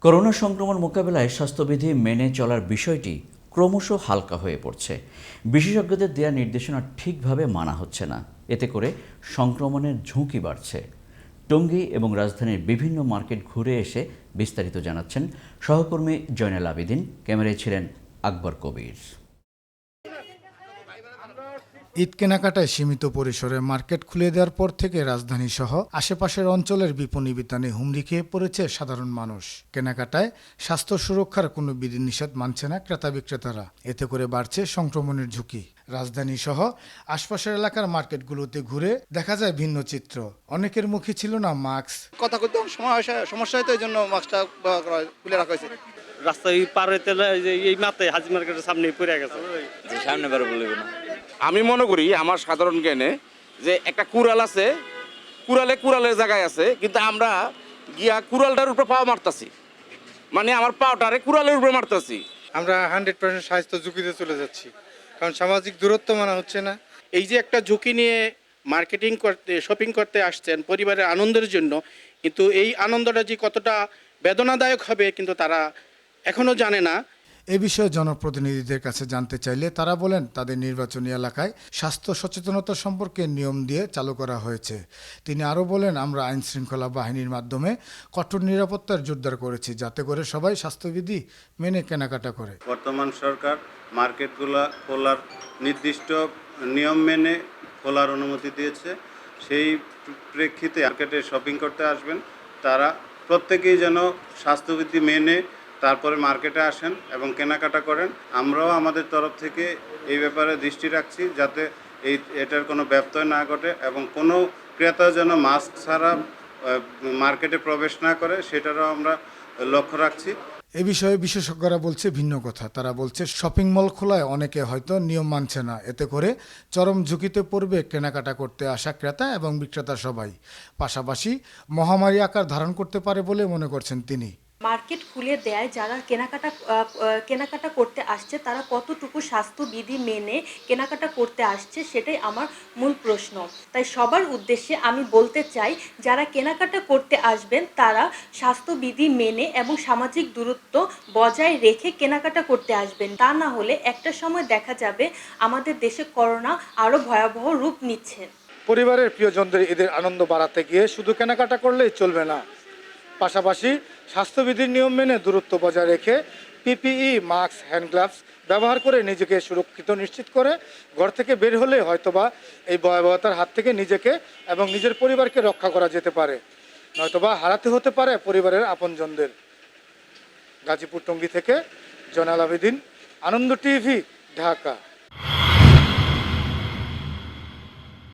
Corona সংক্রমণ মোকাবেলায় স্বাস্থ্যবিধি মেনে চলার বিষয়টি ক্রমশ হালকা হয়ে পড়ছে। বিশেষজ্ঞদের দেওয়া নির্দেশনা ঠিকভাবে মানা হচ্ছে না। এতে করে সংক্রমণের ঝুঁকি বাড়ছে। টঙ্গী এবং রাজধানীর বিভিন্ন মার্কেট ঘুরে এসে বিস্তারিত জানাচ্ছেন সহকর্মী জয়নাল আবেদিন। ক্যামেরায় ছিলেন আকবর কবির। ঈদ কেনাকাটায় সীমিত পরিসরে মার্কেট খুলে দেওয়ার পর থেকে রাজধানী সহ আশেপাশের অঞ্চলের বিপণী বিতানে হুমড়ি খেয়ে পড়েছে সাধারণ মানুষ। কেনাকাটায় স্বাস্থ্য সুরক্ষার কোনো বিধিনিষেধ মানছে না ক্রেতা বিক্রেতারা। এতে করে বাড়ছে সংক্রমণের ঝুঁকি। রাজধানী সহ আশপাশের এলাকার মার্কেটগুলোতে ঘুরে দেখা যায় ভিন্ন চিত্র। অনেকের মুখে ছিল না মাস্ক। কথা করতে সমস্যা হয় তো এই জন্য মাস্কটা ব্যবহার করা খুলে রাখা হয়েছে। রাস্তায় পার হইতে এই যে এই মাতে হাজি মার্কেটের সামনে পড়ে গেছে। সামনে বলবে না। আমি মনে করি আমার সাধারণ জ্ঞানে যে একটা কুড়াল আছে, কুড়ালে কুড়ালের জায়গায় আছে, কিন্তু আমরা গিয়া কুড়ালটার উপরে পাও মারতাছি। মানে আমার পাওটারে কুড়ালের উপরে মারতাছি। আমরা হান্ড্রেড পার্সেন্ট স্বাস্থ্য ঝুঁকিতে চলে যাচ্ছি। কারণ সামাজিক দূরত্ব মানা হচ্ছে না। এই যে একটা ঝুঁকি নিয়ে মার্কেটিং করতে, শপিং করতে আসছেন পরিবারের আনন্দের জন্য, কিন্তু এই আনন্দটা যে কতটা বেদনাদায়ক হবে কিন্তু তারা এখনও জানে না। এ বিষয়ে জনপ্রতিনিধিদের কাছে জানতে চাইলে তারা বলেন, তাদের নির্বাচনী এলাকায় স্বাস্থ্য সচেতনতা সম্পর্কে নিয়ম দিয়ে চালু করা হয়েছে। তিনি আরও বলেন, আমরা আইন শৃঙ্খলা বাহিনীর মাধ্যমে কঠোর নিরাপত্তার জোরদার করেছি, যাতে করে সবাই স্বাস্থ্যবিধি মেনে কেনাকাটা করে। বর্তমান সরকার মার্কেটগুলো খোলার নির্দিষ্ট নিয়ম মেনে খোলার অনুমতি দিয়েছে। সেই প্রেক্ষিতে মার্কেটে শপিং করতে আসবেন। তারা প্রত্যেকেই যেন স্বাস্থ্যবিধি মেনে তারপরে মার্কেটে আসেন এবং কেনাকাটা করেন। আমরাও আমাদের তরফ থেকে এই ব্যাপারে দৃষ্টি রাখছি যাতে এই, এটার কোনো ব্যত্যয় না ঘটে এবং কোনো ক্রেতা যেন মাস্ক ছাড়া মার্কেটে প্রবেশ না করে, সেটারও আমরা লক্ষ্য রাখছি। এ বিষয়ে বিশেষজ্ঞরা বলছে ভিন্ন কথা। তারা বলছে, শপিং মল খোলায় অনেকে হয়তো নিয়ম মানছে না। এতে করে চরম ঝুঁকিতে পড়বে কেনাকাটা করতে আসা ক্রেতা এবং বিক্রেতা সবাই। পাশাপাশি মহামারী আকার ধারণ করতে পারে বলে মনে করছেন তিনি। মার্কেট খুলে দেয় যারা কেনাকাটা কেনাকাটা করতে আসছে, তারা কতটুকু স্বাস্থ্যবিধি মেনে কেনাকাটা করতে আসছে সেটাই আমার মূল প্রশ্ন। তাই সবার উদ্দেশ্যে আমি বলতে চাই, যারা কেনাকাটা করতে আসবেন, তারা স্বাস্থ্যবিধি মেনে এবং সামাজিক দূরত্ব বজায় রেখে কেনাকাটা করতে আসবেন। তা না হলে একটা সময় দেখা যাবে আমাদের দেশে করোনা আরও ভয়াবহ রূপ নিচ্ছে। পরিবারের প্রিয়জনদের এদের আনন্দ বাড়াতে গিয়ে শুধু কেনাকাটা করলেই চলবে না। পাশাপাশি স্বাস্থ্যবিধির নিয়ম মেনে দূরত্ব বজায় রেখে পিপিই, মাস্ক, হ্যান্ড গ্লাভস ব্যবহার করে নিজেকে সুরক্ষিত নিশ্চিত করে ঘর থেকে বের হলে হয়তোবা এই ভয়াবহতার হাত থেকে নিজেকে এবং নিজের পরিবারকে রক্ষা করা যেতে পারে। নয়তোবা হারাতে হতে পারে পরিবারের আপনজনদের। গাজীপুর টঙ্গী থেকে জনাল আবেদিন, আনন্দ টিভি, ঢাকা।